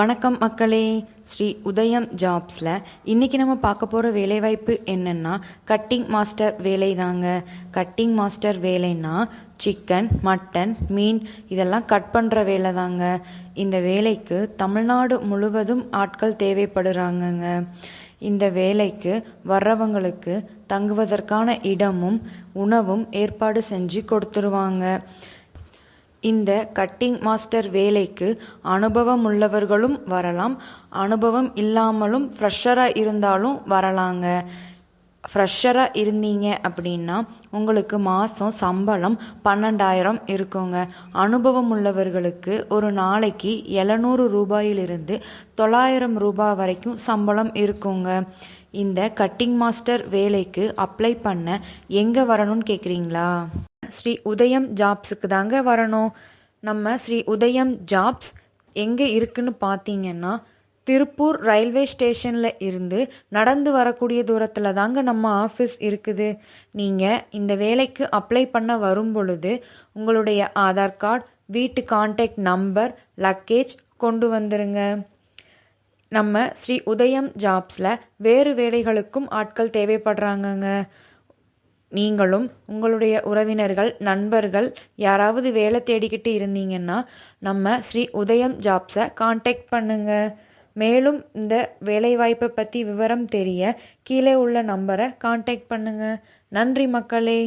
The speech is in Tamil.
வணக்கம் மக்களே. ஸ்ரீ உதயம் ஜாப்ஸில் இன்றைக்கி நம்ம பார்க்க போகிற வேலைவாய்ப்பு என்னென்னா கட்டிங் மாஸ்டர் வேலை தாங்க கட்டிங் மாஸ்டர் வேலைன்னா சிக்கன் மட்டன் மீன் இதெல்லாம் கட் பண்ணுற வேலை தாங்க இந்த வேலைக்கு தமிழ்நாடு முழுவதும் ஆட்கள் தேவைப்படுறாங்கங்க. இந்த வேலைக்கு வர்றவங்களுக்கு தங்குவதற்கான இடமும் உணவும் ஏற்பாடு செஞ்சு கொடுத்துருவாங்க. இந்த கட்டிங் மாஸ்டர் வேலைக்கு அனுபவம் உள்ளவர்களும் வரலாம். அனுபவம் இல்லாமலும் ஃப்ரெஷராக இருந்தாலும் வரலாங்க. ஃப்ரெஷராக இருந்தீங்க அப்படின்னா உங்களுக்கு மாதம் சம்பளம் பன்னெண்டாயிரம் இருக்குங்க. அனுபவம் உள்ளவர்களுக்கு ஒரு நாளைக்கு எழுநூறு ரூபாயிலிருந்து தொள்ளாயிரம் ரூபாய் வரைக்கும் சம்பளம் இருக்குங்க. இந்த கட்டிங் மாஸ்டர் வேலைக்கு அப்ளை பண்ண எங்கே வரணும்னு கேட்குறீங்களா ஸ்ரீ உதயம் ஜாப்ஸுக்கு தாங்க வரணும். நம்ம ஸ்ரீ உதயம் ஜாப்ஸ் எங்கே இருக்குன்னு பார்த்தீங்கன்னா திருப்பூர் ரயில்வே ஸ்டேஷனில் இருந்து நடந்து வரக்கூடிய தூரத்தில் தாங்க நம்ம ஆஃபீஸ் இருக்குது. நீங்கள் இந்த வேலைக்கு அப்ளை பண்ண வரும் பொழுது உங்களுடைய ஆதார் கார்டு வீட்டு கான்டாக்ட் நம்பர் லக்கேஜ் கொண்டு வந்துருங்க. நம்ம ஸ்ரீ உதயம் ஜாப்ஸில் வேறு வேலைகளுக்கும் ஆட்கள் தேவைப்படுறாங்கங்க. நீங்களும் உங்களுடைய உறவினர்கள் நண்பர்கள் யாராவது வேலை தேடிக்கிட்டு இருந்தீங்கன்னா நம்ம ஸ்ரீ உதயம் ஜாப்ஸை காண்டாக்ட் பண்ணுங்க. மேலும் இந்த வேலைவாய்ப்பை பற்றி விவரம் தெரிய கீழே உள்ள நம்பரை காண்டாக்ட் பண்ணுங்க. நன்றி மக்களே.